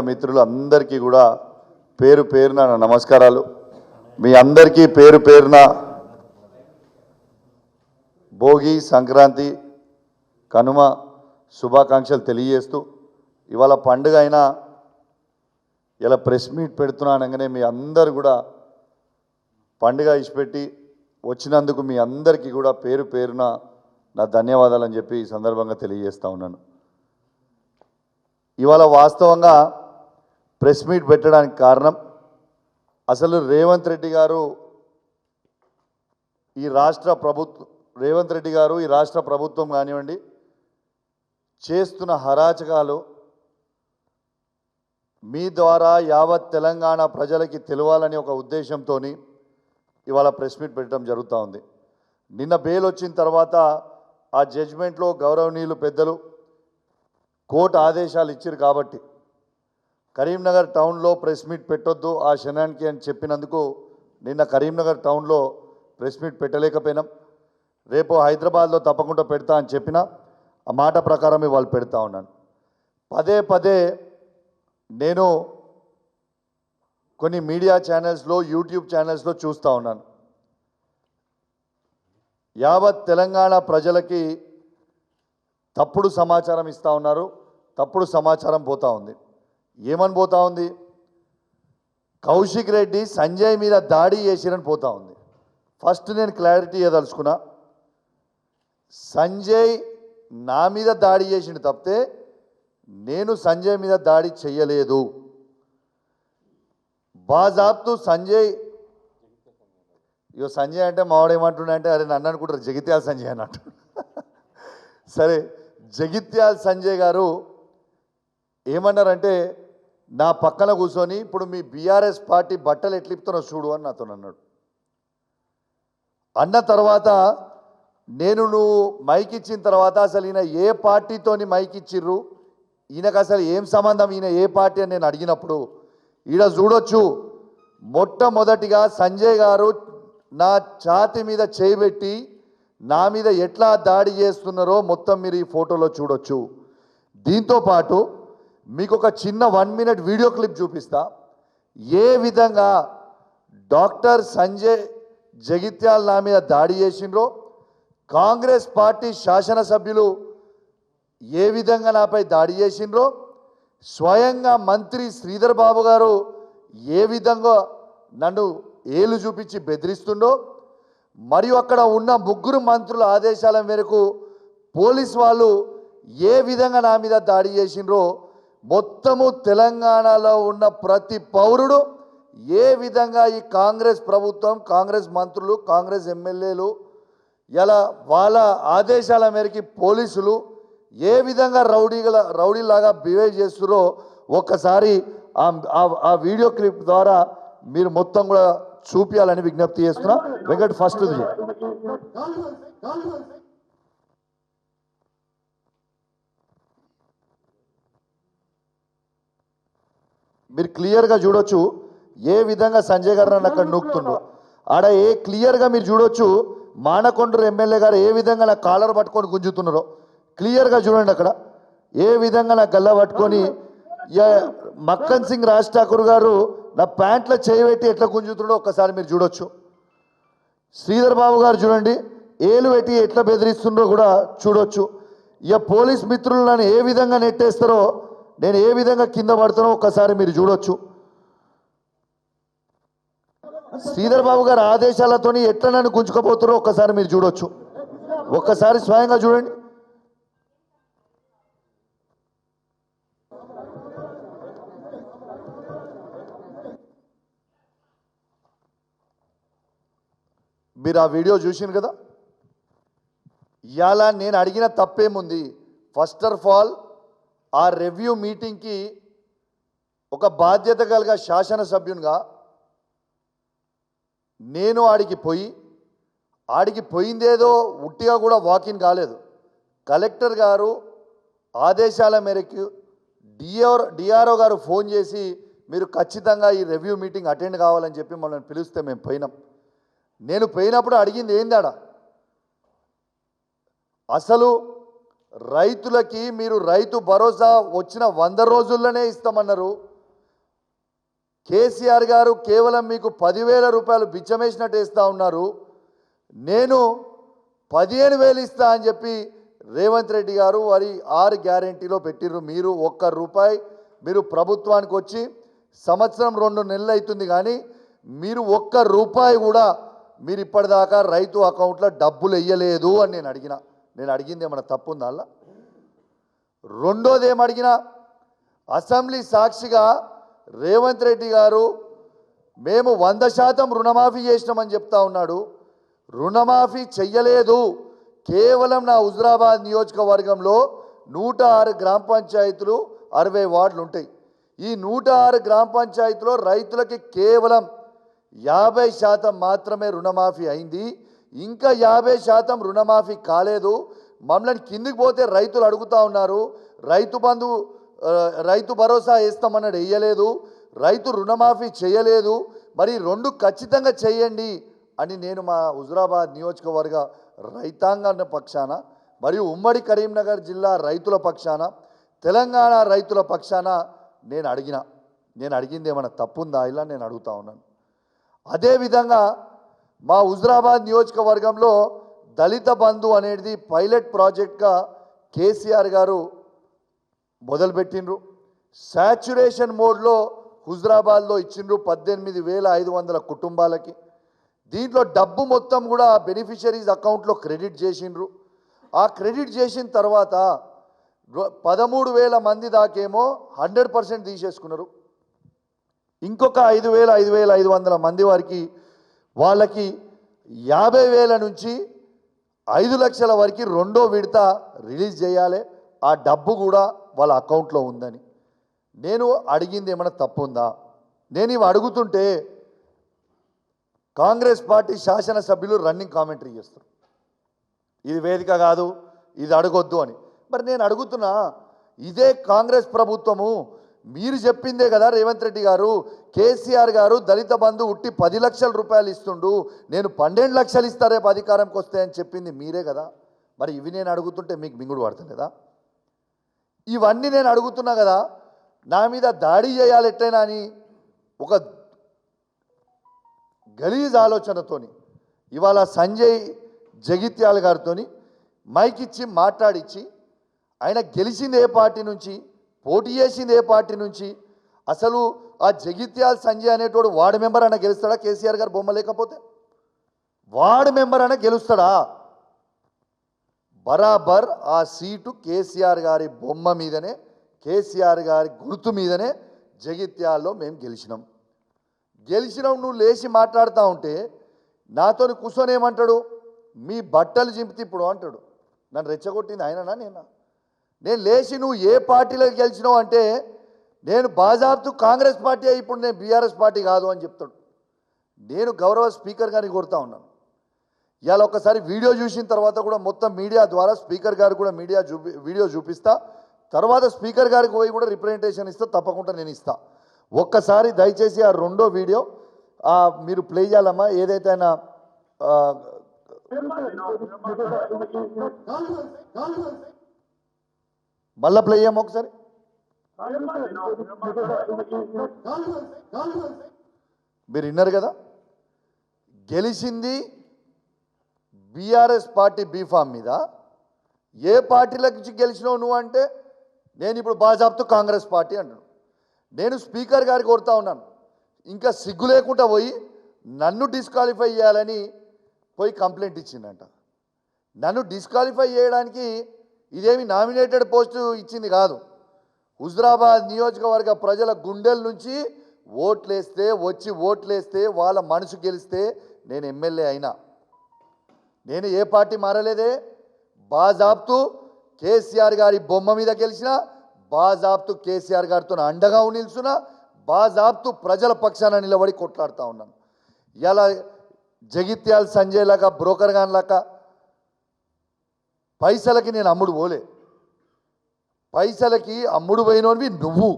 మిత్రులు అందరికీ కూడా పేరు పేరున నా నమస్కారాలు. మీ అందరికీ పేరు పేరున భోగి సంక్రాంతి కనుమ శుభాకాంక్షలు తెలియజేస్తూ ఇవాళ పండుగ అయినా ఇలా ప్రెస్ మీట్ పెడుతున్నానగానే మీ అందరు కూడా పండుగ ఇచ్చిపెట్టి వచ్చినందుకు మీ అందరికీ కూడా పేరు పేరున నా ధన్యవాదాలు అని చెప్పి ఈ సందర్భంగా తెలియజేస్తూ ఉన్నాను. ఇవాళ వాస్తవంగా ప్రెస్ మీట్ పెట్టడానికి కారణం అసలు రేవంత్ రెడ్డి గారు ఈ రాష్ట్ర ప్రభుత్వం రేవంత్ రెడ్డి గారు ఈ రాష్ట్ర ప్రభుత్వం కానివ్వండి చేస్తున్న హరాచకాలు మీ ద్వారా యావత్ తెలంగాణ ప్రజలకి తెలవాలని ఒక ఉద్దేశంతో ఇవాళ ప్రెస్ మీట్ పెట్టడం జరుగుతూ ఉంది. నిన్న బెయిల్ వచ్చిన తర్వాత ఆ జడ్జిమెంట్లో గౌరవనీయులు పెద్దలు కోర్టు ఆదేశాలు ఇచ్చారు కాబట్టి కరీంనగర్ టౌన్లో ప్రెస్ మీట్ పెట్టొద్దు ఆ క్షణానికి అని చెప్పినందుకు నిన్న కరీంనగర్ టౌన్లో ప్రెస్ మీట్ పెట్టలేకపోయినాం. రేపు హైదరాబాద్లో తప్పకుండా పెడతా అని చెప్పిన ఆ మాట ప్రకారమే వాళ్ళు పెడతా ఉన్నాను పదే పదే నేను కొన్ని మీడియా ఛానల్స్లో యూట్యూబ్ ఛానల్స్లో చూస్తూ ఉన్నాను. యావత్ తెలంగాణ ప్రజలకి తప్పుడు సమాచారం ఇస్తూ ఉన్నారు తప్పుడు సమాచారం పోతా ఉంది. ఏమని పోతా ఉంది? కౌశిక్ రెడ్డి సంజయ్ మీద దాడి చేసిరని పోతా ఉంది. ఫస్ట్ నేను క్లారిటీ ఇవ్వదలుచుకున్నా సంజయ్ నా మీద దాడి చేసిండు తప్పితే నేను సంజయ్ మీద దాడి చెయ్యలేదు బాజాబ్తు సంజయ్ ఇక సంజయ్ అంటే మావాడు ఏమంటున్నా అంటే అరే నన్ను అనుకుంటారు జగిత్యాల సంజయ్ అన్నట్టు. సరే జగిత్యాల సంజయ్ గారు ఏమన్నారంటే నా పక్కన కూర్చొని ఇప్పుడు మీ బీఆర్ఎస్ పార్టీ బట్టలు ఎట్లిపుతున్నా చూడు అని నాతో అన్నాడు. అన్న తర్వాత నేను నువ్వు మైక్ ఇచ్చిన తర్వాత అసలు ఈయన ఏ పార్టీతోని మైక్ ఇచ్చిర్రు? ఈయనకు అసలు ఏం సంబంధం? ఈయన ఏ పార్టీ అని నేను అడిగినప్పుడు ఈడ చూడొచ్చు. మొట్టమొదటిగా సంజయ్ గారు నా ఛాతి మీద చేయబెట్టి నా మీద ఎట్లా దాడి చేస్తున్నారో మొత్తం మీరు ఈ ఫోటోలో చూడొచ్చు. దీంతో పాటు మీకు ఒక చిన్న వన్ మినిట్ వీడియో క్లిప్ చూపిస్తా. ఏ విధంగా డాక్టర్ సంజయ్ జగిత్యాల నా మీద దాడి చేసిండ్రో కాంగ్రెస్ పార్టీ శాసనసభ్యులు ఏ విధంగా నాపై దాడి చేసిండ్రో స్వయంగా మంత్రి శ్రీధర్ బాబు గారు ఏ విధంగా నన్ను ఏలు చూపించి బెదిరిస్తుండో మరియు అక్కడ ఉన్న ముగ్గురు మంత్రుల ఆదేశాల మేరకు పోలీస్ వాళ్ళు ఏ విధంగా నా మీద దాడి చేసిండ్రో మొత్తము తెలంగాణలో ఉన్న ప్రతి పౌరుడు ఏ విధంగా ఈ కాంగ్రెస్ ప్రభుత్వం కాంగ్రెస్ మంత్రులు కాంగ్రెస్ ఎమ్మెల్యేలు ఇలా వాళ్ళ ఆదేశాల మేరకి పోలీసులు ఏ విధంగా రౌడీల రౌడీలాగా బిహేవ్ చేస్తున్నారో ఒక్కసారి ఆ ఆ- ఆ వీడియో క్లిప్ ద్వారా మీరు మొత్తం కూడా చూపించాలని విజ్ఞప్తి చేస్తున్నా. వెంకట్ ఫస్ట్ మీరు క్లియర్గా చూడొచ్చు ఏ విధంగా సంజయ్ గారు నన్ను అక్కడ నూకుతుండ్రు ఆడ ఏ క్లియర్గా మీరు చూడొచ్చు మానకొండూరు ఎమ్మెల్యే గారు ఏ విధంగా నా కాలర్ పట్టుకొని గుంజుతున్నారో. క్లియర్గా చూడండి అక్కడ. ఏ విధంగా నా గల్ల పట్టుకొని మక్కన్ సింగ్ రాజ్ ఠాకూర్ గారు నా ప్యాంట్లో చేయబెట్టి ఎట్లా గుంజుతున్నాడో ఒక్కసారి మీరు చూడొచ్చు. శ్రీధర్ బాబు గారు చూడండి ఏలు పెట్టి ఎట్లా బెదిరిస్తుండో కూడా చూడొచ్చు. ఇక పోలీస్ మిత్రులు నన్ను ఏ విధంగా నెట్టేస్తారో నేను ఏ విధంగా కింద పడుతున్నా ఒక్కసారి మీరు చూడొచ్చు. శ్రీధర్ బాబు గారి ఆదేశాలతోని ఎట్లా నన్ను గుంజుకపోతున్నారో ఒక్కసారి మీరు చూడొచ్చు. ఒక్కసారి స్వయంగా చూడండి. మీరు ఆ వీడియో చూసింది కదా? ఇలా నేను అడిగిన తప్పేముంది? ఫస్ట్ ఆఫ్ ఆల్ ఆ రివ్యూ మీటింగ్కి ఒక బాధ్యత కలిగా శాసనసభ్యునిగా నేను ఆడికి పోయి ఆడికి పోయిందేదో ఉట్టిగా కూడా వాకిన్ కాలేదు. కలెక్టర్ గారు ఆదేశాల మేరకు డిఆర్ డిఆర్ఓ గారు ఫోన్ చేసి మీరు ఖచ్చితంగా ఈ రివ్యూ మీటింగ్ అటెండ్ కావాలని చెప్పి మనల్ని పిలిస్తే మేము పోయినాం. నేను పోయినప్పుడు అడిగింది ఏందాడా అసలు రైతులకి మీరు రైతు భరోసా వచ్చిన వంద రోజుల్లోనే ఇస్తామన్నారు. కేసీఆర్ గారు కేవలం మీకు పదివేల రూపాయలు బిచ్చమేసినట్టు ఇస్తా ఉన్నారు. నేను పదిహేను వేలు ఇస్తా అని చెప్పి రేవంత్ రెడ్డి గారు వారి ఆరు గ్యారెంటీలో పెట్టిర్రు. మీరు ఒక్క రూపాయి మీరు ప్రభుత్వానికి వచ్చి సంవత్సరం రెండు నెలలు అవుతుంది కానీ మీరు ఒక్క రూపాయి కూడా మీరు ఇప్పటిదాకా రైతు అకౌంట్లో డబ్బులు వేయలేదు అని నేను అడిగిన. నేను అడిగింది ఏమైనా తప్పు ఉందా అలా? రెండోది ఏమడిగినా అడిగినా అసెంబ్లీ సాక్షిగా రేవంత్ రెడ్డి గారు మేము వంద శాతం రుణమాఫీ చేసినామని చెప్తా ఉన్నాడు. రుణమాఫీ చెయ్యలేదు. కేవలం నా హుజరాబాద్ నియోజకవర్గంలో నూట ఆరు గ్రామ పంచాయతీలు అరవై వార్డులు ఉంటాయి. ఈ నూట ఆరు గ్రామ పంచాయతీలో రైతులకి కేవలం యాభై శాతం మాత్రమే రుణమాఫీ అయింది. ఇంకా యాభై శాతం రుణమాఫీ కాలేదు. మమ్మల్ని కిందికి పోతే రైతులు అడుగుతా ఉన్నారు. రైతు బంధు రైతు భరోసా వేస్తామన్నాడు వేయలేదు. రైతు రుణమాఫీ చేయలేదు. మరి రెండు ఖచ్చితంగా చేయండి అని నేను మా హుజురాబాద్ నియోజకవర్గ రైతాంగ పక్షాన మరియు ఉమ్మడి కరీంనగర్ జిల్లా రైతుల పక్షాన తెలంగాణ రైతుల పక్షాన నేను అడిగిన. నేను అడిగింది ఏమైనా తప్పుందా ఇలా నేను అడుగుతా ఉన్నాను. అదేవిధంగా మా హుజరాబాద్ నియోజకవర్గంలో దళిత బంధు అనేది పైలట్ ప్రాజెక్ట్గా కేసీఆర్ గారు మొదలుపెట్టిండ్రు. శాచురేషన్ మోడ్లో హుజరాబాద్లో ఇచ్చిండ్రు పద్దెనిమిది వేల ఐదు వందల కుటుంబాలకి. దీంట్లో డబ్బు మొత్తం కూడా బెనిఫిషరీస్ అకౌంట్లో క్రెడిట్ చేసిండ్రు. ఆ క్రెడిట్ చేసిన తర్వాత పదమూడు వేల మంది దాకేమో హండ్రెడ్ పర్సెంట్ తీసేసుకున్నారు. ఇంకొక ఐదు వేల ఐదు వేల ఐదు వందల మంది వారికి వాళ్ళకి యాభై వేల నుంచి ఐదు లక్షల వరకు రెండో విడత రిలీజ్ చేయాలి. ఆ డబ్బు కూడా వాళ్ళ అకౌంట్లో ఉందని. నేను అడిగింది ఏమైనా తప్పు ఉందా? నేను ఇవి అడుగుతుంటే కాంగ్రెస్ పార్టీ శాసనసభ్యులు రన్నింగ్ కామెంటరీ చేస్తారు. ఇది వేదిక కాదు ఇది అడగొద్దు అని. మరి నేను అడుగుతున్నా ఇదే కాంగ్రెస్ ప్రభుత్వము మీరు చెప్పిందే కదా రేవంత్ రెడ్డి గారు కేసీఆర్ గారు దళిత బంధు ఉట్టి పది లక్షల రూపాయలు ఇస్తుండు నేను పన్నెండు లక్షలు ఇస్తా రేపు అధికారంకి వస్తే అని చెప్పింది మీరే కదా. మరి ఇవి నేను అడుగుతుంటే మీకు మింగుడు పడతలేదా? ఇవన్నీ నేను అడుగుతున్నా కదా నా మీద దాడి చేయాలి ఎట్లయినా అని ఒక గలీజ్ ఆలోచనతోని ఇవాళ సంజయ్ జగిత్యాల గారితోని మైక్ ఇచ్చి మాట్లాడిచ్చి ఆయన గెలిచింది ఏ పార్టీ నుంచి? పోటీ చేసింది ఏ పార్టీ నుంచి? అసలు ఆ జగిత్యాల సంజయ్ అనేటోడు వార్డు మెంబర్ అన్న గెలుస్తాడా? కేసీఆర్ గారు బొమ్మ లేకపోతే? వార్డు మెంబర్ అన్న గెలుస్తాడా? బరాబర్ ఆ సీటు కేసీఆర్ గారి బొమ్మ మీదనే కేసీఆర్ గారి గుర్తు మీదనే జగిత్యాల్లో మేము గెలిచినాం. గెలిచినాం నువ్వు లేచి మాట్లాడుతూ ఉంటే నాతో కూర్చొని ఏమంటాడు? మీ బట్టలు చింపితే ఇప్పుడు అంటాడు. నన్ను రెచ్చగొట్టింది ఆయననా నేనా? నేను లేచి నువ్వు ఏ పార్టీలోకి గెలిచినావు అంటే నేను బాజాబ్తు కాంగ్రెస్ పార్టీ ఇప్పుడు నేను బీఆర్ఎస్ పార్టీ కాదు అని చెప్తాడు. నేను గౌరవ స్పీకర్ గారిని కోరుతా ఉన్నాను. ఇవాళ ఒకసారి వీడియో చూసిన తర్వాత కూడా మొత్తం మీడియా ద్వారా స్పీకర్ గారు కూడా మీడియా చూపి వీడియో చూపిస్తా. తర్వాత స్పీకర్ గారికి పోయి కూడా రిప్రజెంటేషన్ ఇస్తా తప్పకుండా నేను ఇస్తా. ఒక్కసారి దయచేసి ఆ రెండో వీడియో మీరు ప్లే చేయాలమ్మా ఏదైతే ఆయన మళ్ళా ప్లే చేయమ్మా ఒకసారి. మీరు విన్నారు కదా? గెలిచింది బీఆర్ఎస్ పార్టీ బీఫామ్ మీద. ఏ పార్టీలకు గెలిచినావు నువ్వు అంటే నేను ఇప్పుడు బాజాబ్తో కాంగ్రెస్ పార్టీ అంటాను నేను స్పీకర్ గారికి కోరుతా ఉన్నాను. ఇంకా సిగ్గు లేకుండా పోయి నన్ను డిస్క్వాలిఫై చేయాలని పోయి కంప్లైంట్ ఇచ్చిందంట. నన్ను డిస్క్వాలిఫై చేయడానికి ఇదేమి నామినేటెడ్ పోస్టు ఇచ్చింది కాదు. హుజరాబాద్ నియోజకవర్గ ప్రజల గుండెల నుంచి ఓట్లేస్తే వచ్చి ఓట్లేస్తే వాళ్ళ మనసు గెలిస్తే నేను ఎమ్మెల్యే అయినా. నేను ఏ పార్టీ మారలేదే? బాజాబ్తు కేసీఆర్ గారి బొమ్మ మీద గెలిచిన బాజాబ్తు కేసీఆర్ గారితో అండగా నిల్చున్న బాజాబ్తు ప్రజల పక్షాన నిలబడి కొట్లాడుతూ ఉన్నాను. ఇలా జగిత్యాల సంజయ్ లాగా బ్రోకర్ గాన్ లాగా పైసలకి నేను అమ్ముడు పోలే. పైసలకి అమ్ముడు పోయినోడివి నువ్వు.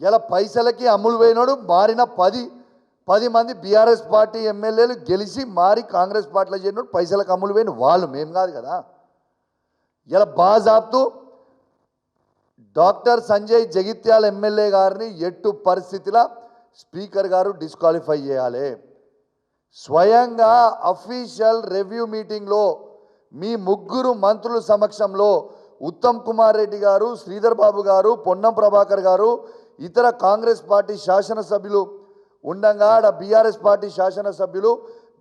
ఇలా పైసలకి అమ్ముడు పోయినోడు మారిన పది పది మంది బీఆర్ఎస్ పార్టీ ఎమ్మెల్యేలు గెలిచి మారి కాంగ్రెస్ పార్టీలో చేరినోడు పైసలకు అమ్ముడు పోయిన వాళ్ళు మేము కాదు కదా. ఇలా బాజాబ్తూ డాక్టర్ సంజయ్ జగిత్యాల ఎమ్మెల్యే గారిని ఎట్టు పరిస్థితిలో స్పీకర్ గారు డిస్క్వాలిఫై చేయాలి. స్వయంగా అఫీషియల్ రివ్యూ మీటింగ్లో మీ ముగ్గురు మంత్రుల సమక్షంలో ఉత్తమ్ కుమార్ రెడ్డి గారు శ్రీధర్ బాబు గారు పొన్నం ప్రభాకర్ గారు ఇతర కాంగ్రెస్ పార్టీ శాసనసభ్యులు ఉండగా ఆడ బీఆర్ఎస్ పార్టీ శాసనసభ్యులు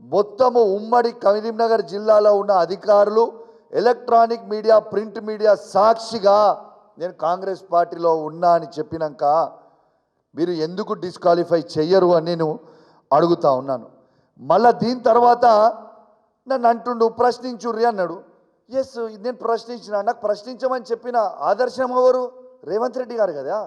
మొత్తము ఉమ్మడి కరీంనగర్ జిల్లాలో ఉన్న అధికారులు ఎలక్ట్రానిక్ మీడియా ప్రింట్ మీడియా సాక్షిగా నేను కాంగ్రెస్ పార్టీలో ఉన్నా అని చెప్పినాక మీరు ఎందుకు డిస్క్వాలిఫై చెయ్యరు అని నేను అడుగుతా ఉన్నాను. మళ్ళా దీని తర్వాత నన్ను అంటుండు ప్రశ్నించుర్రి అన్నాడు. ఎస్ నేను ప్రశ్నించిన నాకు ప్రశ్నించమని చెప్పిన ఆదర్శం ఎవరు? రేవంత్ రెడ్డి గారు కదా.